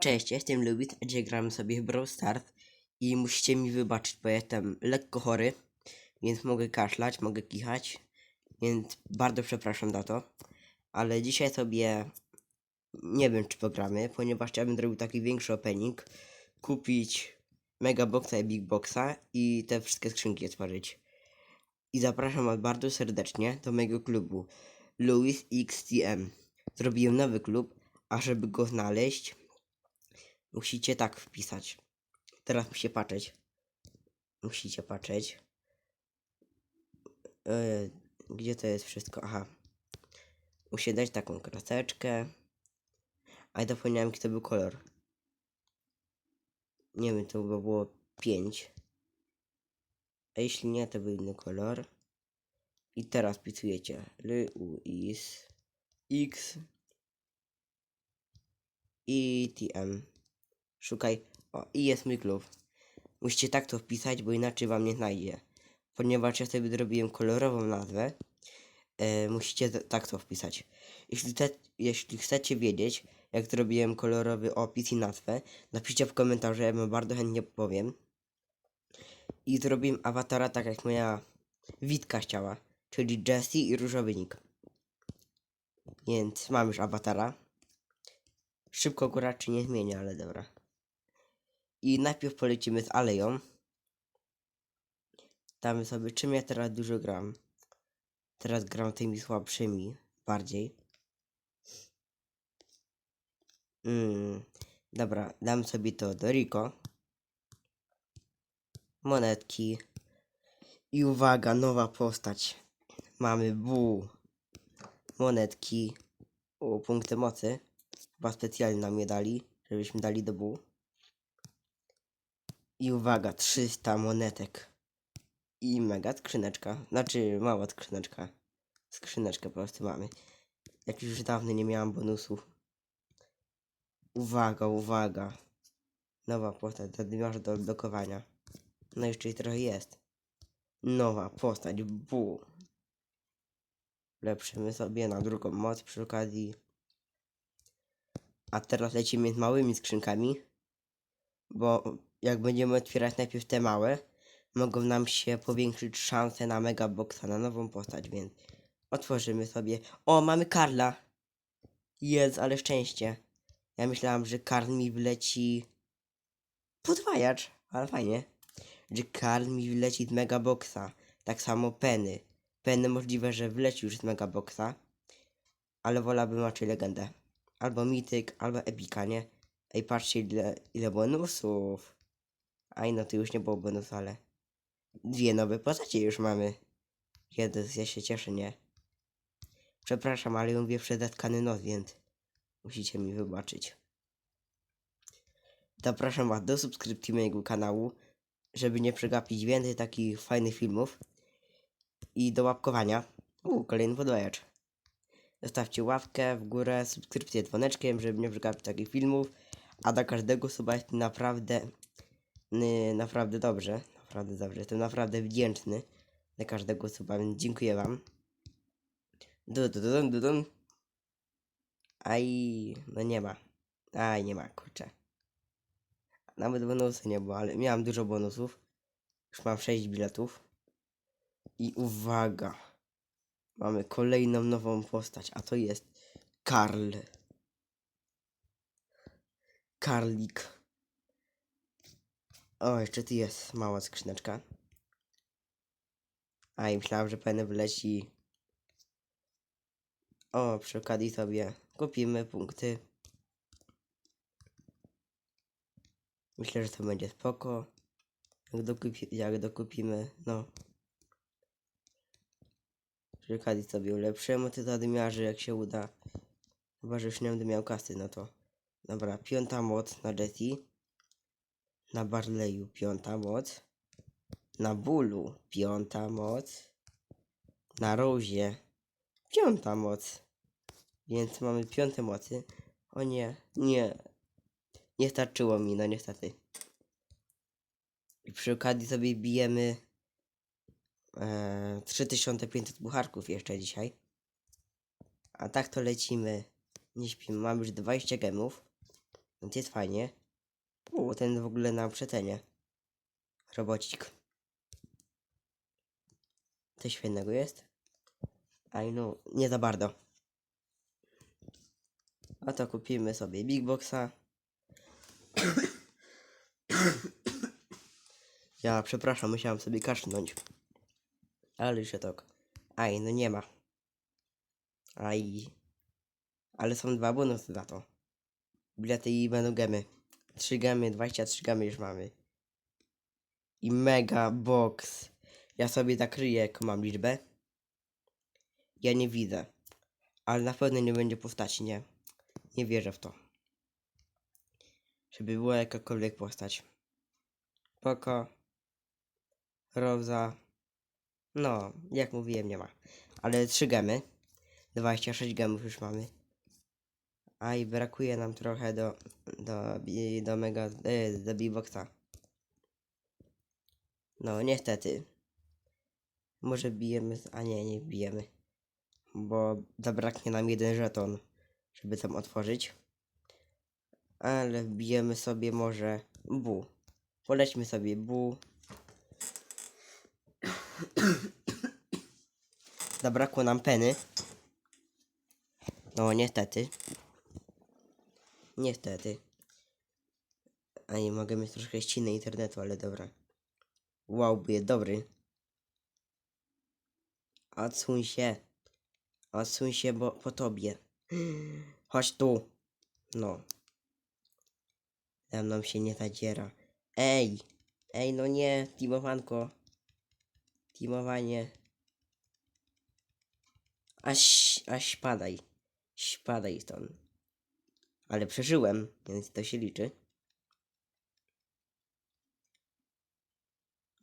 Cześć, jestem Lubit, a dzisiaj gramy sobie w Brawl Stars i musicie mi wybaczyć, bo jestem lekko chory, więc mogę kaszlać, mogę kichać, więc bardzo przepraszam za to, ale dzisiaj sobie nie wiem czy pogramy, ponieważ chciałbym zrobić taki większy opening, kupić Mega Boxa i Big Boxa i te wszystkie skrzynki otworzyć. I zapraszam was bardzo serdecznie do mojego klubu Louis XTM. Zrobiłem nowy klub, a żeby go znaleźć, Musicie tak wpisać. Teraz musicie patrzeć. Musicie patrzeć. Yy, gdzie to jest wszystko? Aha. Musicie dać taką kreseczkę. A ja zapomniałem, jaki to był kolor. Nie wiem, to by było 5. A jeśli nie, to był inny kolor. I teraz wpisujecie Luis X i TM. Szukaj. O, i jest mój klub. Musicie tak to wpisać, bo inaczej wam nie znajdzie. Ponieważ ja sobie zrobiłem kolorową nazwę, e, musicie tak to wpisać. Jeśli, te, jeśli chcecie wiedzieć, jak zrobiłem kolorowy opis i nazwę, napiszcie w komentarzu, ja wam bardzo chętnie powiem. I zrobiłem awatara tak jak moja Witka chciała, czyli Jessie i różowy nick. Więc mam już awatara. Szybko go raczej nie zmienię, ale dobra. I najpierw polecimy z Aleją. Damy sobie, czym ja teraz dużo gram. Teraz gram tymi słabszymi bardziej. Mm, dobra, dam sobie to do Rico. Monetki. I uwaga, nowa postać. Mamy Bu. Monetki. O, punkty mocy. Chyba specjalnie nam je dali, żebyśmy dali do Bu. I uwaga, 300 monetek. I mega skrzyneczka. Znaczy, mała skrzyneczka. Skrzyneczkę po prostu mamy. Jak już dawno nie miałam bonusów. Uwaga, uwaga. Nowa postać, zadymiarz do odblokowania. No jeszcze trochę jest. Nowa postać, bu. Lepszymy sobie na drugą moc przy okazji. A teraz lecimy z małymi skrzynkami. Bo jak będziemy otwierać najpierw te małe, mogą nam się powiększyć szanse na mega boxa, na nową postać, więc otworzymy sobie. O, mamy Karla! Jest, ale szczęście. Ja myślałam, że Karl mi wleci podwajacz, ale fajnie. Że Karl mi wleci z mega boxa. Tak samo Penny. Penny możliwe, że wleci już z mega boxa, ale wolałbym raczej legendę. Albo mityk, albo epika, nie? Ej, patrzcie ile, ile bonusów. Aj, no to już nie było bonusu, ale... Dwie nowe postacie już mamy. Jeden, ja się cieszę, nie? Przepraszam, ale ja mówię przez zatkany nos, więc... Musicie mi wybaczyć. Zapraszam was do subskrypcji mojego kanału, żeby nie przegapić więcej takich fajnych filmów. I do łapkowania. Uuu, kolejny podwajacz. Zostawcie łapkę w górę, subskrypcję dzwoneczkiem, żeby nie przegapić takich filmów. A dla każdego suba jest naprawdę, ny, naprawdę dobrze. Naprawdę dobrze. Jestem naprawdę wdzięczny dla każdego suba, więc dziękuję wam. Du, du, du, du. Aj, no nie ma. Aj, nie ma, kurczę. Nawet bonusy nie było, ale miałem dużo bonusów. Już mam 6 biletów. I uwaga. Mamy kolejną nową postać, a to jest Karl. Karlik. O, jeszcze tu jest mała skrzyneczka. A i myślałem, że pewnie wleci. O, przy okazji sobie kupimy punkty. Myślę, że to będzie spoko. Jak, dokupi, jak dokupimy, no. Przy okazji sobie ulepszymy te zadymiarzy, jak się uda. Chyba, że już nie będę miał kasy, no to. Dobra, piąta moc na Jessie. Na Barleyu piąta moc. Na Bulu piąta moc. Na Rozie piąta moc. Więc mamy piąte mocy. O nie, nie. Nie starczyło mi, no niestety. I przy okazji sobie bijemy e, 3500 bucharków jeszcze dzisiaj. A tak to lecimy. Nie śpimy. Mamy już 20 gemów. Więc jest fajnie. U, ten w ogóle na przecenie. Robocik. Coś fajnego jest? Aj no, nie za bardzo. A to kupimy sobie Big Boxa. Ja przepraszam, musiałem sobie kaszlnąć. Ale już tak. Aj, no nie ma. Aj. Ale są dwa bonusy za to. Bilety i będą gemy. 3 gemy, 23 gemy już mamy. I mega box. Ja sobie zakryję, jaką mam liczbę. Ja nie widzę. Ale na pewno nie będzie postaci, nie. Nie wierzę w to. Żeby była jakakolwiek postać. Poko. Roza. No, jak mówiłem, nie ma. Ale 3 gemy. 26 gemów już mamy. A i brakuje nam trochę do, do, do mega, e, do B-Boxa. No, niestety. Może bijemy, a nie, nie bijemy. Bo zabraknie nam jeden żeton, żeby tam otworzyć. Ale wbijemy sobie może bu. Polećmy sobie bu. Zabrakło nam peny. No niestety. Niestety. A nie mogę mieć troszkę ściny internetu, ale dobra. Wow, był dobry. Odsuń się. Odsuń się, bo po tobie. Chodź tu. No. Ze mną się nie zadziera. Ej! Ej, no nie, teamowanko. Teamowanie. Aś, aś padaj. Spadaj stąd. Ale przeżyłem, więc to się liczy.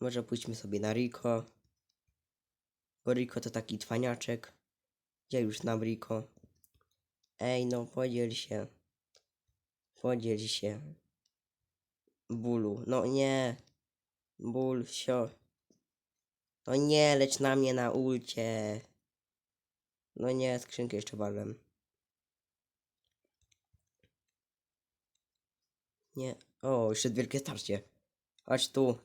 Może pójdźmy sobie na Rico. Bo Rico to taki twaniaczek. Ja już znam Rico. Ej, no podziel się. Podziel się. Bólu. No nie. Ból, sio. No nie, leć na mnie na ulcie. No nie, skrzynkę jeszcze walłem. Nie. O, jeszcze wielkie starcie. Chodź tu.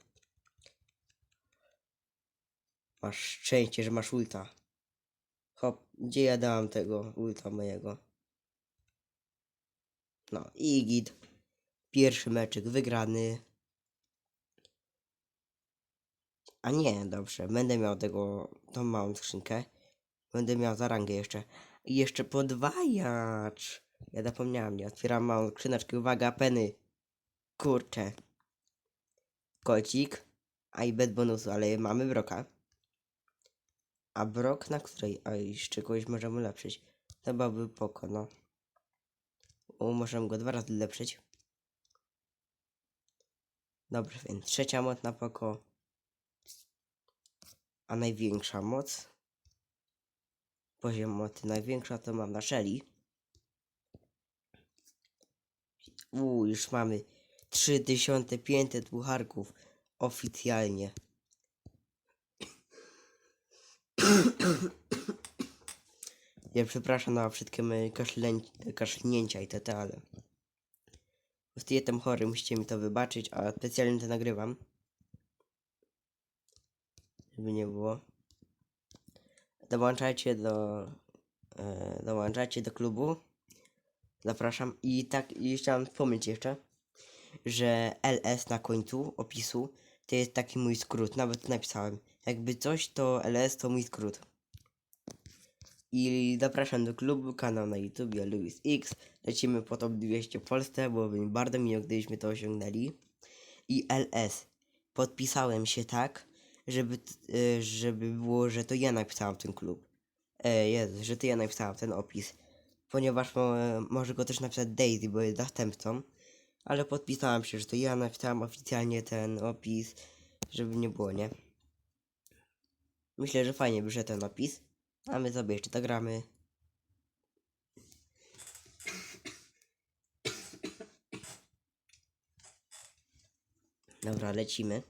Masz szczęście, że masz ulta. Hop, gdzie ja dałam tego ulta mojego? No, i git. Pierwszy meczyk wygrany. A nie, dobrze. Będę miał tego, tą małą skrzynkę. Będę miał za rangę jeszcze. I jeszcze podwajacz. Ja zapomniałem, nie otwieram małą skrzyneczkę. Uwaga, peny. Kurczę. Kocik. A i bez bonusu, ale mamy broka. A brok na której? A jeszcze kogoś możemy ulepszyć. To byłby poko, no. O, możemy go dwa razy ulepszyć. Dobrze, więc trzecia moc na poko. A największa moc. Poziom mocy największa to mam na Shelly. Uuu, już mamy 3500 pucharków oficjalnie. Ja przepraszam na wszystkie moje kaszlnięcia i te, ale... Jestem chory, musicie mi to wybaczyć, a specjalnie to nagrywam. Żeby nie było. Dołączajcie do... E, dołączajcie do klubu. Zapraszam. I tak, i chciałem wspomnieć jeszcze, że LS na końcu opisu to jest taki mój skrót. Nawet napisałem. Jakby coś, to LS to mój skrót. I zapraszam do klubu, kanał na YouTubie Louis X. Lecimy po top 200 w Polsce, bo bardzo miło, gdybyśmy to osiągnęli. I LS. Podpisałem się tak, żeby, y, żeby było, że to ja napisałem ten klub. E, że to ja napisałem ten opis. Ponieważ mo, może go też napisać Daisy, bo jest zastępcą. Ale podpisałem się, że to ja napisałem oficjalnie ten opis, żeby nie było, nie? Myślę, że fajnie wyszedł ten opis. A my sobie jeszcze zagramy. Dobra, lecimy.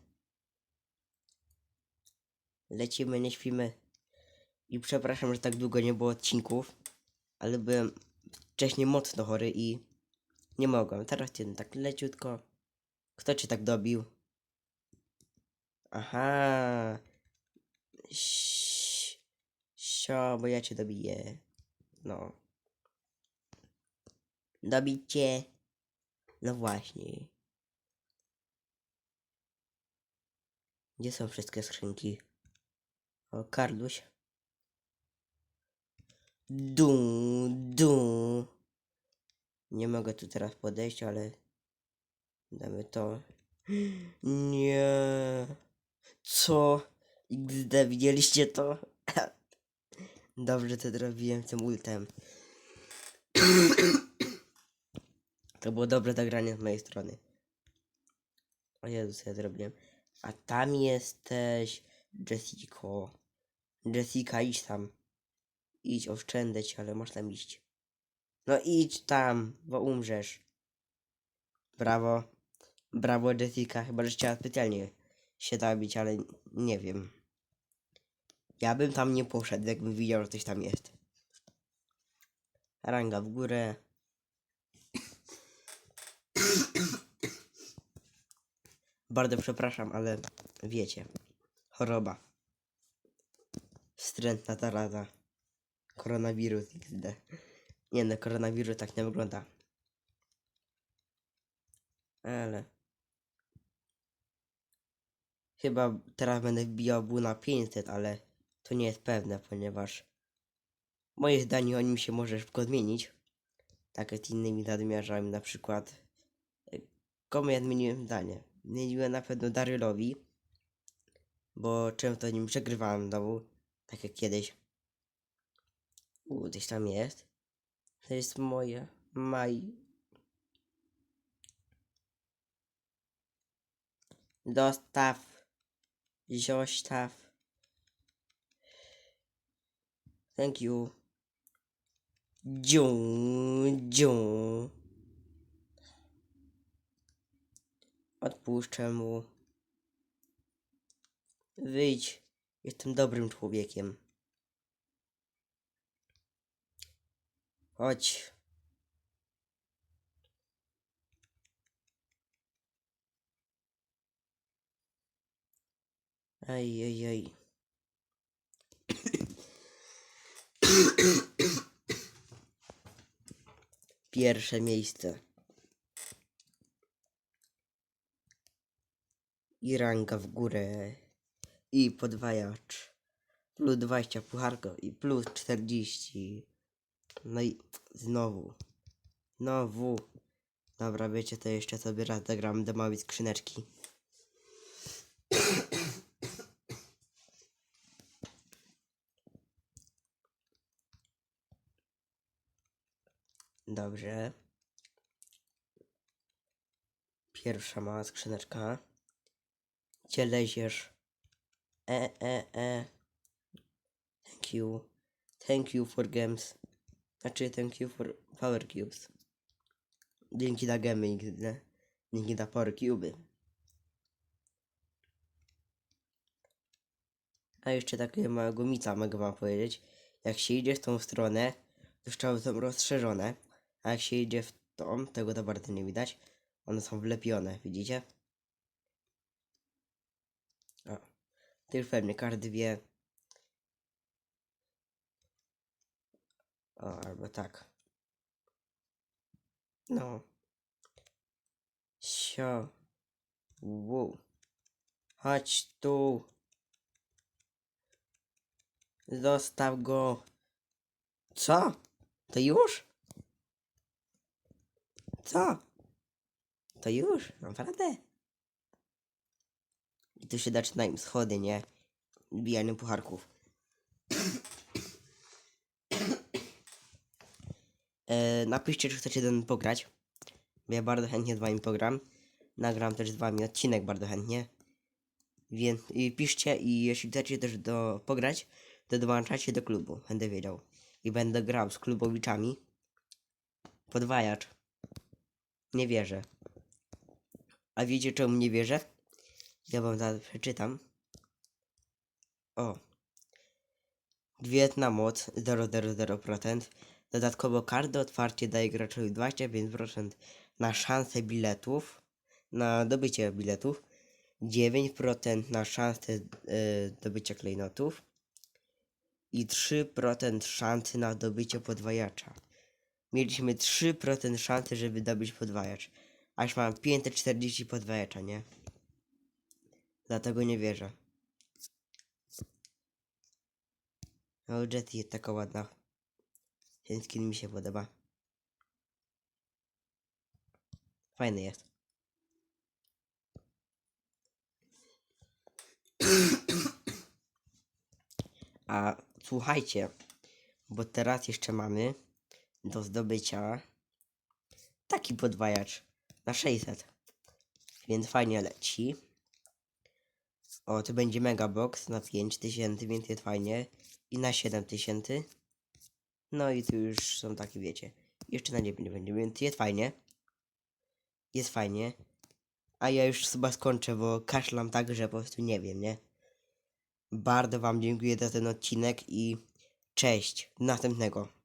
Lecimy, nie śpimy. I przepraszam, że tak długo nie było odcinków, ale byłem wcześniej mocno chory i Nie mogłem. Teraz cię tak leciutko. Kto cię tak dobił? Aha. Sio, bo ja cię dobiję. No. Dobicie. No właśnie. Gdzie są wszystkie skrzynki? O, Karluś. Du, du. Nie mogę tu teraz podejść, ale damy to. Nie. Co? XD, widzieliście to? Dobrze to zrobiłem tym ultem. To było dobre zagranie z mojej strony. O Jezus, ja zrobiłem. A tam jesteś, Jessico. Jessica, idź tam. Idź, oszczędzę cię, ale masz tam iść. No idź tam, bo umrzesz. Brawo. Brawo, Jessica. Chyba, że chciała specjalnie się zabić, ale nie wiem. Ja bym tam nie poszedł, jakbym widział, że coś tam jest. Ranga w górę. Bardzo przepraszam, ale wiecie. Choroba. Wstrętna zaraza. Koronawirus XD. Nie no, koronawirus tak nie wygląda. Ale... Chyba teraz będę wbijał był na 500, ale to nie jest pewne, ponieważ moje zdanie o nim się może szybko zmienić. Tak jak z innymi nadmiarzami, na przykład y, komu ja zmieniłem zdanie? Zmieniłem na pewno Darylowi, bo często nim przegrywałem znowu, tak jak kiedyś. U, gdzieś tam jest. To jest moje. Maj. Dostaw. Zostaw. Thank you. Dziu, dziu. Odpuszczę mu. Wyjdź. Jestem dobrym człowiekiem. Chodź. Aj, aj, aj. Pierwsze miejsce. I ranga w górę. I podwajacz. Plus 20 pucharko i plus 40. No i znowu. Znowu. Dobra, wiecie, to jeszcze sobie raz zagram do małej skrzyneczki. Dobrze. Pierwsza mała skrzyneczka. Gdzie leziesz? E, e, e. Thank you. Thank you for games. Znaczy, thank you for power cubes. Dzięki za gemy XD. Dzięki za power cube. A jeszcze takiego małego mica mogę wam powiedzieć. Jak się idzie w tą stronę, to strzały są rozszerzone. A jak się idzie w tą, tego to bardzo nie widać. One są wlepione, widzicie? O. To już pewnie każdy wie. O, albo tak. No. Sio. Wu. Chodź tu. Zostaw go. Co? To już? Co? To już? Naprawdę? I tu się zaczynają schody, nie? Bijanie pucharków. E, napiszcie, czy chcecie mną pograć. Ja bardzo chętnie z wami pogram. Nagram też z wami odcinek bardzo chętnie. Więc i piszcie i jeśli chcecie też do pograć, to dołączacie do klubu. Będę wiedział. I będę grał z klubowiczami. Podwajacz. Nie wierzę. A wiecie czemu nie wierzę? Ja wam zaraz przeczytam. O. Gwiezdna moc 000%. Dodatkowo każde otwarcie daje graczowi 25% na szansę biletów, na dobycie biletów, 9% na szansę y, dobycia klejnotów i 3% szansy na dobycie podwajacza. Mieliśmy 3% szansy, żeby dobyć podwajacz. Aż mam 540 podwajacza, nie? Dlatego nie wierzę. O, Jetty jest taka ładna. Ten skin mi się podoba. Fajny jest. A słuchajcie, bo teraz jeszcze mamy do zdobycia taki podwajacz na 600. Więc fajnie leci. O, to będzie megabox na 5000, więc jest fajnie. I na 7000. No i tu już są takie, wiecie. Jeszcze na 9 będzie, więc jest fajnie. Jest fajnie. A ja już chyba skończę, bo kaszlam tak, że po prostu nie wiem, nie? Bardzo wam dziękuję za ten odcinek i cześć. Do następnego.